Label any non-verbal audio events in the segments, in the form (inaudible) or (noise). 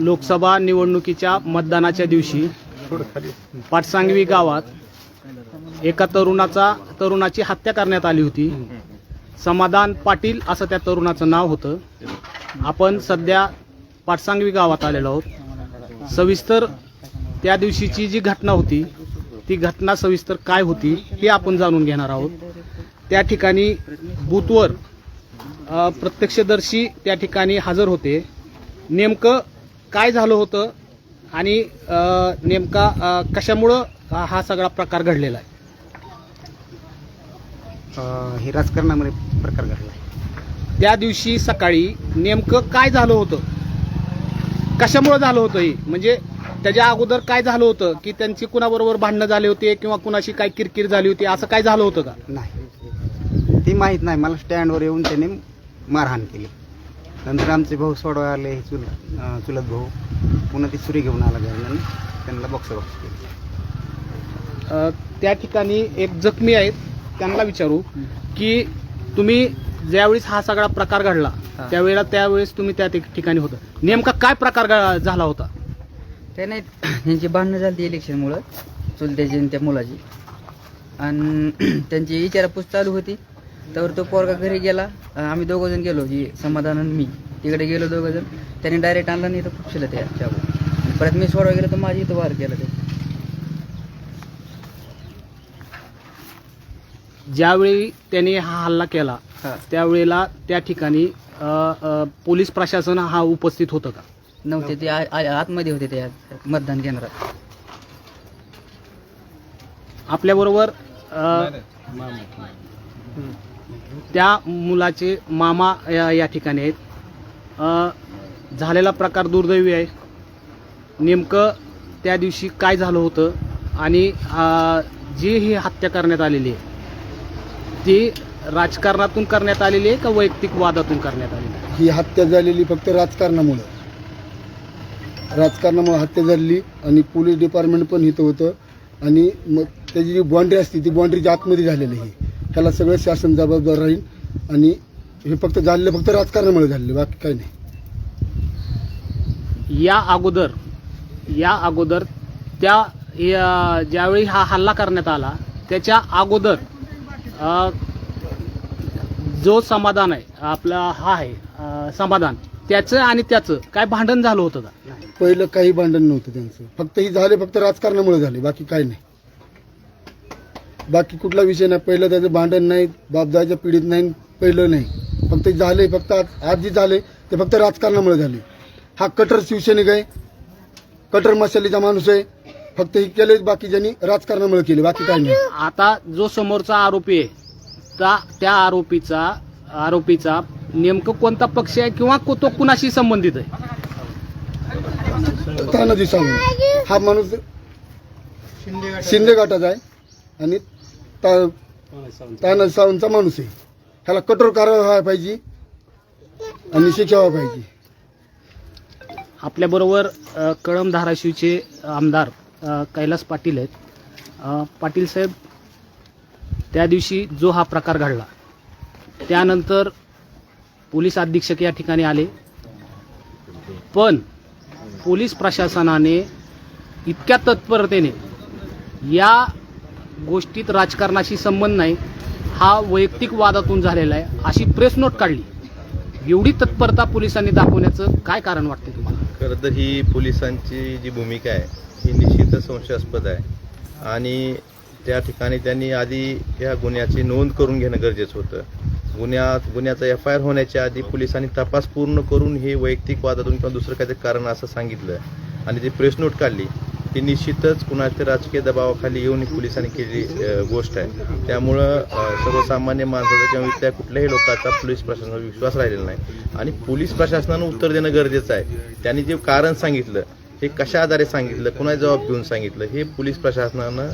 लोकसभा निवडणुकीच्या मतदानाच्या दिवशी पाटसांगवी गावात एका तरुणाचा तरुणाची हत्या करण्यात आली होती. समाधान पाटील असं त्या तरुणाचं नाव होतं. आपण सध्या पाटसांगवी गावात आलेलो आहोत. सविस्तर त्या दिवशीची जी घटना होती ती घटना सविस्तर काय होती हे आपण जाणून घेणार आहोत. त्या ठिकाणी बूथवर प्रत्यक्षदर्शी त्या ठिकाणी हजर होते. नेमकं काय झालं होतं आणि नेमका कशामुळं हा सगळा प्रकार घडलेला आहे? हे राजकारणामध्ये प्रकार घडला त्या दिवशी सकाळी नेमकं काय झालं होतं? कशामुळं झालं होतं हे? म्हणजे त्याच्या अगोदर काय झालं होतं की त्यांची कुणाबरोबर भांडणं झाले होते किंवा कुणाशी काय किरकिर झाली होती असं काय झालं होतं का? नाही. ती माहीत नाही. मला स्टँडवर येऊन त्याने मारहाण केली. नंतर आमचे भाऊ सोडवायला आले चुल चुलत भाऊ. पुन्हा ती सुरी घेऊन आला घरी त्यांना बॉक्स बॉक्स केली त्या ठिकाणी एक जखमी आहेत. त्यांना विचारू की तुम्ही ज्यावेळेस हा सगळा प्रकार घडला. त्यावेळेला त्यावेळेस तुम्ही त्या ठिक- ठिकाणी होता. नेमका काय प्रकार झाला होता? ते नाही त्यांची भांडणं झाली इलेक्शनमुळं चुलत्याची आणि त्या मुलाची. आणि (clears throat) त्यांची विचारपूस चालू होती. तर तो पोरगा घरी गेला. आम्ही दोघं जण गेलो. ही समाधान आणि मी. तिकडे गेलो दोघं जण. त्याने डायरेक्ट आणला नाही तर खुपशिला त्या चाकू. परत मी सोडवा गेलो तर माझी इथं वार केला ते. ज्यावेळी त्यांनी हा हल्ला केला हा. त्यावेळेला त्या ठिकाणी अ, अ, पोलीस प्रशासन हा उपस्थित होतं का? नव्हते. ते आ- आ- आतमध्ये होते त्या मतदान केंद्रात. आपल्याबरोबर अ, त्या मुलाचे मामा या या ठिकाणी आहेत. झालेला प्रकार दुर्दैवी आहे. नेमकं त्या दिवशी काय झालं होतं आणि जी ही हत्या करण्यात आलेली आहे ती राजकारणातून करण्यात आलेली आहे का वैयक्तिक वादातून करण्यात आलेली आहे? ही हत्या झालेली फक्त राजकारणामुळं. राजकारणामुळे हत्या झालेली आणि पोलीस डिपार्टमेंट पण इथं होतं. आणि मग त्याची जी बाँड्री असते ती बाँड्रीच्या आतमध्ये झालेली आहे. ह्याला सगळं शासन जबाबदार राहील आणि हे फक्त झालेलं फक्त राजकारणामुळे झालेलं बाकी काही नाही. या अगोदर या अगोदर त्या या- ज्यावेळी हा हल्ला करण्यात आला त्याच्या अगोदर जो समाधान आहे आपला हा आहे समाधान त्याचं आणि त्याचं काय भांडण झालं होतं का? पहिलं काही भांडण नव्हतं त्यांचं. फक्त ही झाले फक्त राजकारणामुळे झाले बाकी काही नाही. बाकी कुठला विषय नाही. पहिलं त्याचं भांडण नाही बापदाच्या पिढीत नाही पहिलं नाही. फक्त झाले फक्त आज आज जे झाले ते फक्त राजकारणामुळे झाले हा कटर शिवसैनिक आहे. कटर मशालीचा माणूस आहे. फक्त हे केले बाकीच्यांनी राजकारणामुळे केले बाकी काही नाही. आता जो समोरचा आरोपी आहे त्या त्या आरोपीचा आरोपीचा नेमकं कोणता पक्ष आहे किंवा को- तो कुणाशी संबंधित आहे? तानाजी सावंत हा माणूस शिंदे गटाचा आहे. आणि तानाजी सावंतचा माणूस आहे. ह्याला कठोर कारवाई व्हायला पाहिजे आणि शिक्षा व्हायला पाहिजे. आपल्याबरोबर अ, कळंब धाराशिवचे आमदार अ, कैलास पाटील आहेत. अ, पाटील साहेब त्या दिवशी जो हा प्रकार घडला त्यानंतर पोलीस अधीक्षक या ठिकाणी आले. पण पोलीस प्रशासनाने इतक्या तत्परतेने या गोष्टीत राजकारणाशी संबंध नाही हा वैयक्तिक वादातून झालेला आहे. अशी प्रेस नोट काढली. एवढी तत्परता पोलिसांनी दाखवण्याचं काय कारण वाटते तुम्हाला? खरं तर ही पोलिसांची जी भूमिका आहे ही निश्चितच संशयास्पद आहे. आणि त्या ठिकाणी त्यांनी आधी या गुन्ह्याची नोंद करून घेणं गरजेचं होतं. गुन्ह्यात गुन्ह्याचा एफ आय आर होण्याच्या आधी पोलिसांनी तपास पूर्ण करून हे वैयक्तिक वादातून किंवा दुसरं काहीतरी कारण असं सांगितलं. आणि जी प्रेस नोट काढली. ती निश्चितच कुणाच्या राजकीय दबावाखाली येऊन ही पोलिसांनी केलेली गोष्ट आहे. त्यामुळं सर्वसामान्य माणसाचा किंवा इथल्या कुठल्याही लोकांचा पोलीस प्रशासनावर विश्वास राहिलेला नाही. आणि पोलीस प्रशासनानं उत्तर देणं गरजेचं आहे. त्यांनी जे कारण सांगितलं हे कशा आधारे सांगितलं कुणा जबाब घेऊन सांगितलं हे पोलीस प्रशासनानं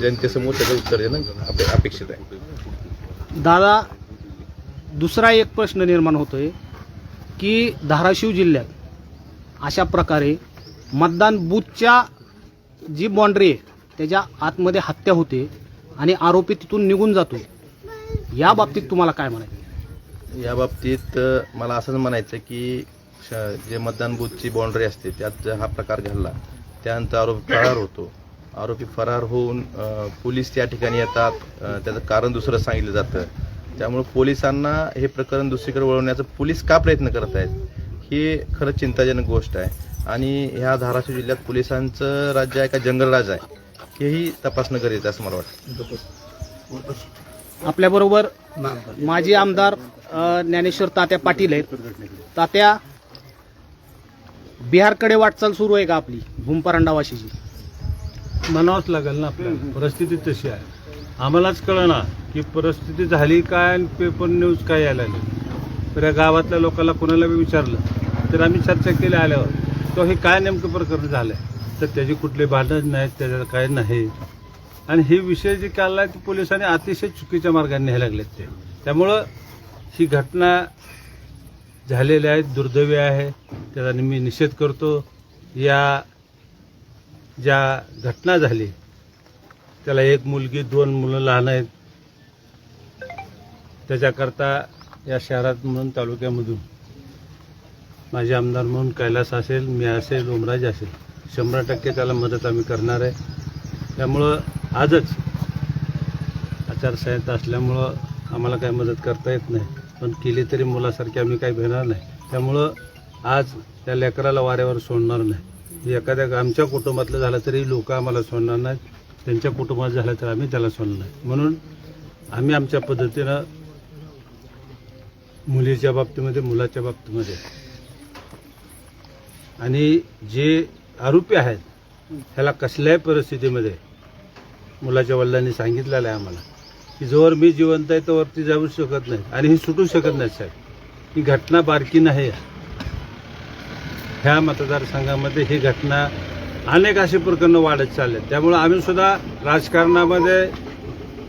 जनतेसमोर त्याचं उत्तर देणं अपेक्षित आहे. दादा दुसरा एक प्रश्न निर्माण होतोय की धाराशिव जिल्ह्यात अशा प्रकारे मतदान बूथच्या जी बाँड्री आहे त्याच्या आतमध्ये हत्या होते आणि आरोपी तिथून निघून जातो. या बाबतीत तुम्हाला काय म्हणायचं? या बाबतीत मला असंच म्हणायचं की श- जे मतदान बूथची बाँड्री असते त्यात जर हा प्रकार घडला त्यानंतर आरोपी फरार होतो. आरोपी फरार होऊन पोलीस त्या ठिकाणी येतात त्याचं कारण दुसरं सांगितलं जातं. त्यामुळे पोलिसांना हे प्रकरण दुसरीकडे वळवण्याचा पोलीस का प्रयत्न करत आहेत ही खरं चिंताजनक गोष्ट आहे. आणि ह्या धाराशिव जिल्ह्यात पोलिसांचं राज्य आहे का जंगलराज आहे? हेही तपासणं गरजेचं आहे असं मला वाटतं. आपल्याबरोबर माजी आमदार ज्ञानेश्वर तात्या पाटील आहेत. तात्या बिहारकडे वाटचाल सुरू आहे का आपली? भूमपरांडावाशीची. म्हणावंच लागेल ना आपल्याला. परिस्थिती तशी आहे. आम्हालाच कळना की परिस्थिती झाली काय आणि पेपर न्यूज काय यायला लागली. तर या गावातल्या लोकांना कोणाला बी विचारलं तर आम्ही चर्चा केली आल्यावर. तो हे काय नेमकं प्रकरण झालं आहे तर त्याची कुठले भांडण नाहीत त्याच्यात काय नाही. आणि हे विषय जे काढला ते पोलिसांनी अतिशय चुकीच्या मार्गाने न्यायला लागलेत ते. त्यामुळं ही घटना झालेली आहेत दुर्दैवी आहे. त्याचा मी निषेध करतो. या ज्या घटना झाली त्याला एक मुलगी दोन मुलं लहान आहेत. त्याच्याकरता या शहरात म्हणून तालुक्यामधून माझे आमदार म्हणून कैलास असेल मी असेल उमराज असेल. शंभर टक्के त्याला मदत आम्ही करणार आहे. त्यामुळं आजच आचारसंहिता असल्यामुळं आम्हाला काही मदत करता येत नाही. पण केली तरी मुलासारखी आम्ही काही भेटणार नाही. त्यामुळं आज त्या लेकराला वाऱ्यावर सोडणार नाही. एखाद्या आमच्या कुटुंबातलं झालं तरी लोक आम्हाला सोडणार नाहीत. त्यांच्या कुटुंबात झालं तर आम्ही त्याला सोडणार नाही. म्हणून आम्ही आमच्या पद्धतीनं मुलीच्या बाबतीमध्ये मुलाच्या बाबतीमध्ये आणि जे आरोपी आहेत ह्याला कसल्याही परिस्थितीमध्ये मुलाच्या वडिलांनी सांगितलेलं आहे आम्हाला की जोवर मी जिवंत आहे तोवर ती जाऊ शकत नाही आणि ही सुटू शकत नाही साहेब. ही घटना बारकी नाही ह्या मतदारसंघामध्ये ही घटना अनेक अशी प्रकरणं वाढत चालले त्यामुळं आम्ही सुद्धा राजकारणामध्ये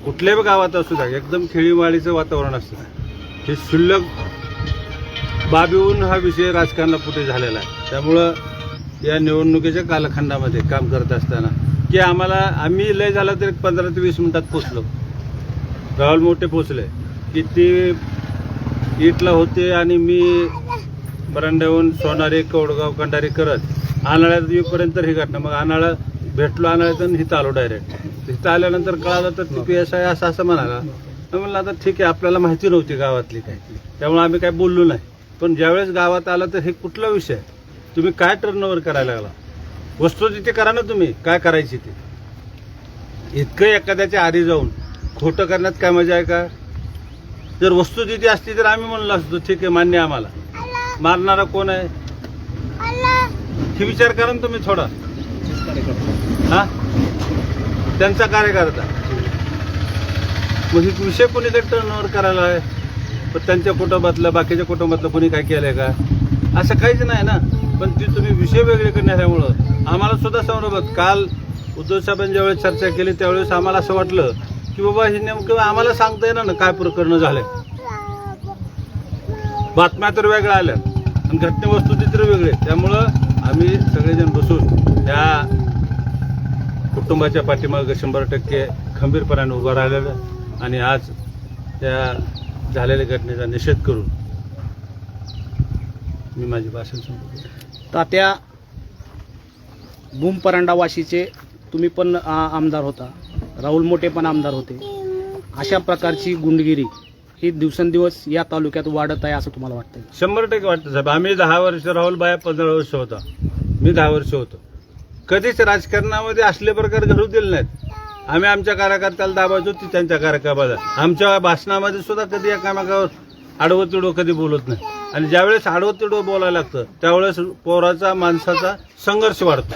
कुठल्याही गावात असू द्या एकदम खेळीवाळीचं वातावरण असतं. हे क्षुल्लक बाबीहून हा विषय राजकारणापुढे झालेला आहे. त्यामुळं या निवडणुकीच्या कालखंडामध्ये काम करत असताना की आम्हाला आम्ही लय झाला तरी एक पंधरा ते वीस मिनिटात पोचलो राहुल मोठे पोचले की ते इटला होते आणि मी बरांड्याहून सोनारी कवडगाव कंडारी करत आनाळ्यात येईपर्यंत ही घटना. मग आनाळा भेटलो आनाळ्यात आणि आलो डायरेक्ट हिथं आल्यानंतर कळालं तर ती पी एस आय असं असं म्हणाला. म्हणलं आता ठीक आहे आपल्याला माहिती नव्हती गावातली काय त्यामुळे आम्ही काय बोललो नाही. पण ज्यावेळेस गावात आलं तर हे कुठला विषय? आहे? तुम्ही काय टर्नओव्हर करायला लागला? वस्तू तिथे करा ना तुम्ही काय करायची ते? इतकं एखाद्याच्या आधी जाऊन खोटं करण्यात काय मजा आहे का? जर वस्तू तिथे असती तर आम्ही म्हणलो असतो ठीक आहे मान्य आम्हाला. मारणारा कोण आहे? हे विचार करा ना तुम्ही थोडा. हा? त्यांचा कार्यकर्ता. मग ही विषय कोणी ते टर्नओव्हर करायला आहे? पण त्यांच्या कुटुंबातलं बाकीच्या कुटुंबातलं कोणी काय केलंय का? असं काहीच नाही ना. पण ती तुम्ही विषय वेगळे करण्यामुळं आम्हाला सुद्धा संदर्भात काल उद्धव साहेबांनी ज्यावेळेस चर्चा केली त्यावेळेस आम्हाला असं वाटलं की बाबा हे नेमकं आम्हाला सांगता येणार ना काय प्रकरण झालंय बातम्या तर वेगळ्या आल्या आणि घटने वस्तुचित्र वेगळे. त्यामुळं आम्ही सगळेजण बसून त्या कुटुंबाच्या पाठीमागं शंभर टक्के खंबीरपणाने उभं राहिलेलं आणि आज त्या झालेल्या घटनेचा निषेध करून मी माझी भाषण संपवतो. तात्या भूमपरांडा वाशीचे तुम्ही पण आमदार होता. राहुल मोठे पण आमदार होते. अशा प्रकारची गुंडगिरी ही दिवसेंदिवस या तालुक्यात वाढत आहे असं तुम्हाला वाटतंय? शंभर टक्के वाटतं साहेब. आम्ही दहा वर्ष राहुल बाया पंधरा वर्ष होता. मी दहा वर्ष होतो. कधीच राजकारणामध्ये असले प्रकार घडू दिले नाहीत. आम्ही आमच्या कार्यकर्त्याला दाबायचो ती त्यांच्या कार्यक्रमाला आमच्या भाषणामध्ये सुद्धा कधी एकामेकावर आडवं तिडवं कधी बोलत नाही. आणि ज्यावेळेस आडवं तिडवं बोलायला लागतं त्यावेळेस पोराचा माणसाचा संघर्ष वाढतो.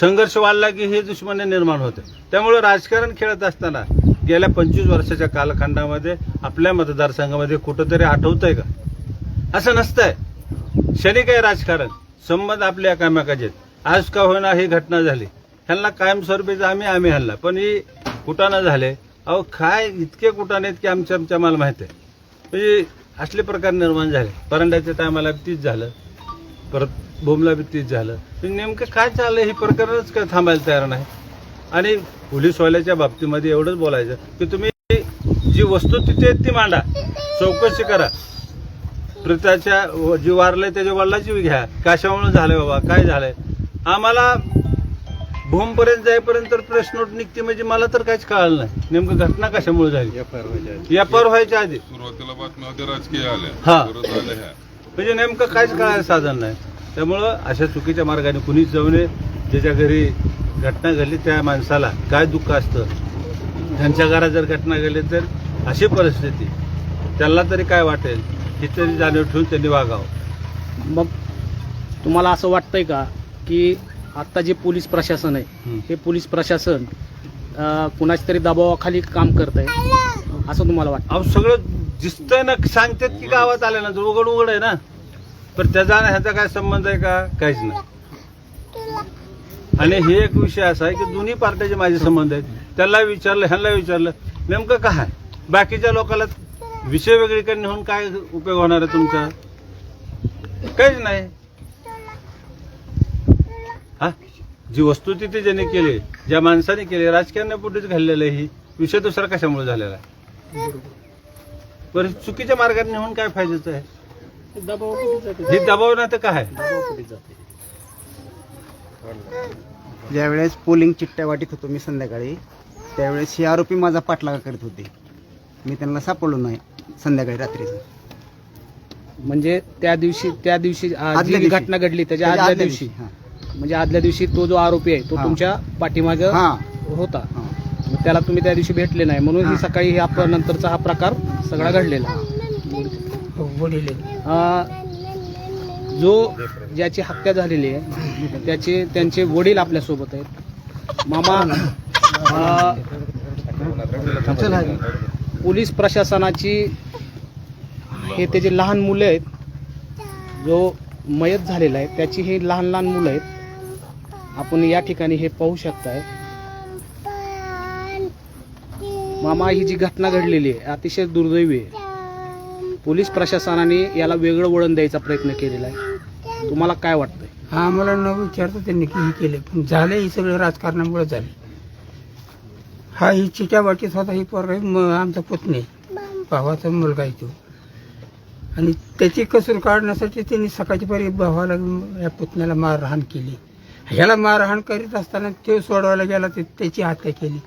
संघर्ष वाढला की हे दुश्मन निर्माण होते. त्यामुळे राजकारण खेळत असताना गेल्या पंचवीस वर्षाच्या कालखंडामध्ये आपल्या मतदारसंघामध्ये कुठंतरी आठवतंय का? असं नसतंय. शनी काय राजकारण? संबंध आपले एकामेकाचे आज का होईना ही घटना झाली? ह्यांना कायमस्वरूपीचं आम्ही आम्ही ह्यांना पण ही कुटाणं झाले. अहो काय इतके कुटाणे आहेत की आमच्या आमच्या मला माहिती आहे. म्हणजे असले प्रकार निर्माण झाले. परंड्याच्या टायमाला तीच झालं. परत बोमला बी तीच झालं. पण नेमकं काय चाललं हे प्रकरणच काय थांबायला तयार नाही. आणि पोलीसवाल्याच्या बाबतीमध्ये एवढंच बोलायचं की तुम्ही जी वस्तू तिथे आहेत ती मांडा. चौकशी करा. प्रताच्या जी व- जे वारलंय त्याच्या वडिलाची घ्या. कशामुळे झालंय बाबा? काय झालंय? आम्हाला भूमपर्यंत जाईपर्यंत तर प्रेस नोट निघते म्हणजे मला तर काहीच कळलं नाही. नेमकं घटना कशामुळे झाली? या पर व्हायच्या आधी. सुरुवातीला बातम्या होत्या राजकीय आल्या. हा. परत आल्या ह्या. म्हणजे नेमकं काहीच कळायचं साधन नाही. त्यामुळं अशा चुकीच्या मार्गाने कुणीच जाऊ नये. ज्याच्या घरी घटना घडली त्या माणसाला काय दुःख असतं? त्यांच्या घरात जर घटना घडली तर अशी परिस्थिती. त्याला तरी काय वाटेल? ही तरी जाणीव ठेवून त्यांनी वागावं. मग तुम्हाला असं वाटतंय का की आत्ता जे पोलीस प्रशासन आहे हं. पोलीस प्रशासन कुणाच्या तरी दबावाखाली काम करत आहे असं तुम्हाला वाटतं? अहो सगळं दिसतंय ना सांगतात की गावात आल्यानंतर उघड उघड आहे ना. पण त्याचा आणि ह्याचा काय संबंध आहे का? काहीच नाही. आणि हे एक विषय असा आहे की दोन्ही पार्ट्याचे माझे संबंध आहेत. त्याला विचारलं ह्याला विचारलं नेमकं काय बाकीच्या लोकांना विषय वेगळीकडे नेऊन काय उपयोग होणार आहे तुमचा? काहीच नाही हा जी वस्तू तिथे ज्याने केली ज्या माणसाने केली राजकारणापोटीच घडलेलं आहे ही विषय दुसरा कशामुळे झालेला आहे? बरं चुकीच्या मार्गाने नेऊन काय फायद्याचं आहे? हे दबाव ना तर काय ज्यावेळेस पोलिंग चिठ्ठ्या वाटीत होतो मी संध्याकाळी त्यावेळेस हे आरोपी माझा पाठलागा करत होते. मी त्यांना सापडलो नाही संध्याकाळी रात्रीचं. म्हणजे त्या दिवशी त्या दिवशी जी. घटना घडली त्याच्या त्याच्या आदल्या दिवशी हां. म्हणजे आदल्या दिवशी तो जो आरोपी आहे तो हा. तुमच्या पाठीमाग हां. होता. हां. मग त्याला तुम्ही त्या दिवशी भेटले नाही. म्हणून ही हा. सकाळी हा. नंतरचा हा प्रकार सगळा घडलेला. अं, जो ज्याची हत्या झालेली आहे त्याचे त्यांचे वडील आपल्यासोबत आहेत. मामा अं, पोलीस प्रशासनाची हे त्याचे लहान मुलं आहेत जो मयत झालेला आहे त्याची हे लहान लहान मुलं आहेत आपण या ठिकाणी हे पाहू शकताय. मामा ही जी घटना घडलेली आहे अतिशय दुर्दैवी आहे. पोलीस प्रशासनाने याला वेगळं वळण द्यायचा प्रयत्न केलेला आहे. तुम्हाला काय वाटतंय? हा आम्हाला न विचारता त्यांनी हे केले पण झाले हे सगळं राजकारणामुळे झाले. हा ही चिट्या वाटीत होता ही पोर म- आमचा पुतणे. भावाचा मुलगा आहे तो. आणि त्याची कसूर काढण्यासाठी त्यांनी सकाळची परी भावाला या पुतण्याला मारहाण केली. ह्याला मारहाण करीत असताना तो सोडवायला गेला ते त्याची हत्या केली.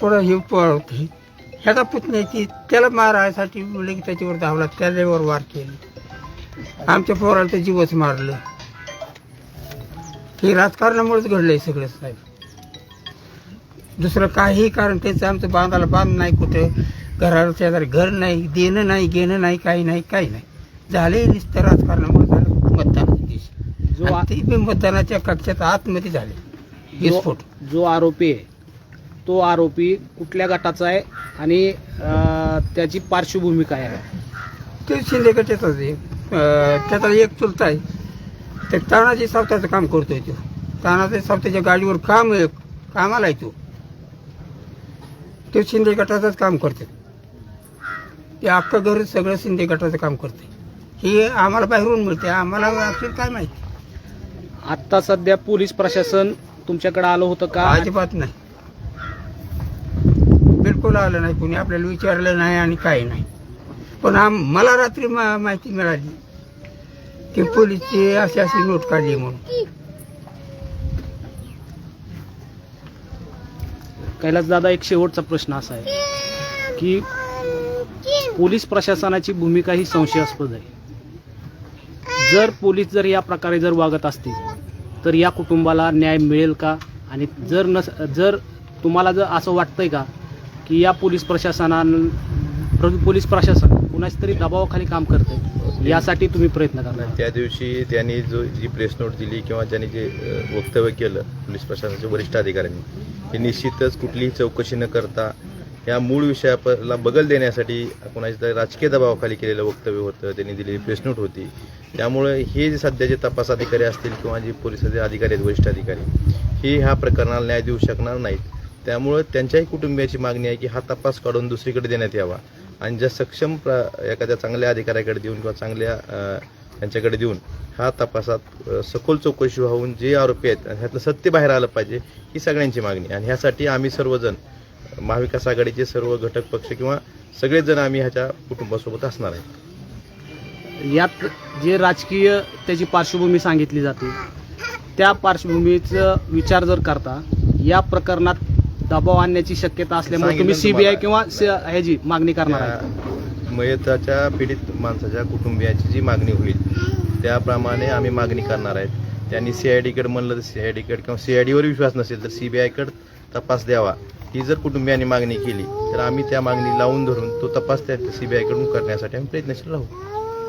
पुढं हे पळवते ह्याचा पुतण्याची त्याला मारायसाठी मुलं की त्याच्यावर धावला त्याच्यावर वार केली. आमच्या पोराला ते जीवच मारलं. हे राजकारणामुळेच घडलंय सगळं साहेब. दुसरं काही कारण त्याचं आमचं बांधाला बांध नाही कुठं. घराला शेजारी घर नाही देणं नाही घेणं नाही काही नाही काही नाही. झाले नुसतं राजकारण. दिवशी जो आ- आणि ते बी मतदानाच्या कक्षात आतमध्ये झाले. विस्फोट. जो आरोपी आहे तो आरोपी कुठल्या गटाचा आहे आणि अं, त्याची पार्श्वभूमी काय आहे? ते शिंदे गटाचाच आहे अं, त्याचा एक चुलता आहे. ते तानाजी सावताचं काम करतोय तो. तानाजी सावताच्या गाडीवर काम आहे कामाला आहे तो. ते शिंदे गटाचंच काम करते ते अख्खं घर सगळं शिंदे गटाचं काम करते हे आम्हाला बाहेरून मिळते आम्हाला काय माहिती? आत्ता सध्या पोलीस प्रशासन तुमच्याकडे आलं होतं का? अजिबात नाही. बिलकुल आलं नाही कोणी आपल्याला विचारलं नाही आणि काही नाही. पण आम मला रात्री मा- माहिती मिळाली की पोलीसची अशी अशी नोट काढली म्हणून. कैलास दादा एक शेवटचा प्रश्न असा आहे की पोलीस प्रशासनाची भूमिका ही संशयास्पद आहे. जर पोलीस जर या प्रकारे जर वागत असतील तर या कुटुंबाला न्याय मिळेल का? आणि जर नस जर तुम्हाला जर असं वाटतंय का की या पोलीस प्रशासनान प्र- पोलीस प्रशासन कुणाच तरी दबावाखाली काम करते यासाठी तुम्ही प्रयत्न करा त्या दिवशी त्यांनी जो जी प्रेस नोट दिली किंवा त्यांनी जे वक्तव्य केलं पोलीस प्रशासनाच्या वरिष्ठ अधिकाऱ्यांनी हे निश्चितच कुठलीही चौकशी न करता या मूळ विषयाला बगल देण्यासाठी कोणाच्या राजकीय दबावाखाली केलेलं वक्तव्य होतं त्यांनी दिलेली प्रेस होती. त्यामुळे हे जे सध्याचे तपास अधिकारी असतील किंवा जे पोलिसाचे अधिकारी आहेत वरिष्ठ अधिकारी हे ह्या प्रकरणाला न्याय देऊ शकणार नाहीत. त्यामुळं त्यांच्याही कुटुंबियाची मागणी आहे की हा तपास काढून दुसरीकडे देण्यात यावा. आणि ज्या सक्षम प्र एखाद्या चांगल्या अधिकाऱ्याकडे देऊन किंवा चांगल्या त्यांच्याकडे देऊन हा तपासात सखोल चौकशी होऊन जे आरोपी आहेत ह्यातलं सत्य बाहेर आलं पाहिजे ही सगळ्यांची मागणी आणि ह्यासाठी आम्ही सर्वजण महाविकास आघाडीचे सर्व घटक पक्ष किंवा सगळेच जण आम्ही ह्याच्या कुटुंबासोबत असणार आहे यात जे राजकीय त्याची पार्श्वभूमी सांगितली जाते त्या पार्श्वभूमीचा विचार जर करता या प्रकरणात दबाव आणण्याची शक्यता असल्यामुळे तुम्ही सीबीआय. किंवा स- ह्याची मागणी करणार आहे त्या मयताच्या पीडित माणसाच्या कुटुंबियाची जी मागणी होईल त्याप्रमाणे आम्ही मागणी करणार आहेत. त्यांनी सीआयडीकडे म्हणलं तर सीआयडीकडे किंवा सीआयडीवर विश्वास नसेल तर सीबीआयकडे तपास द्यावा. ही जर कुटुंबियांनी मागणी केली तर आम्ही त्या मागणी लावून धरून तो तपास त्या सीबीआयकडून करण्यासाठी आम्ही प्रयत्नशील राहू.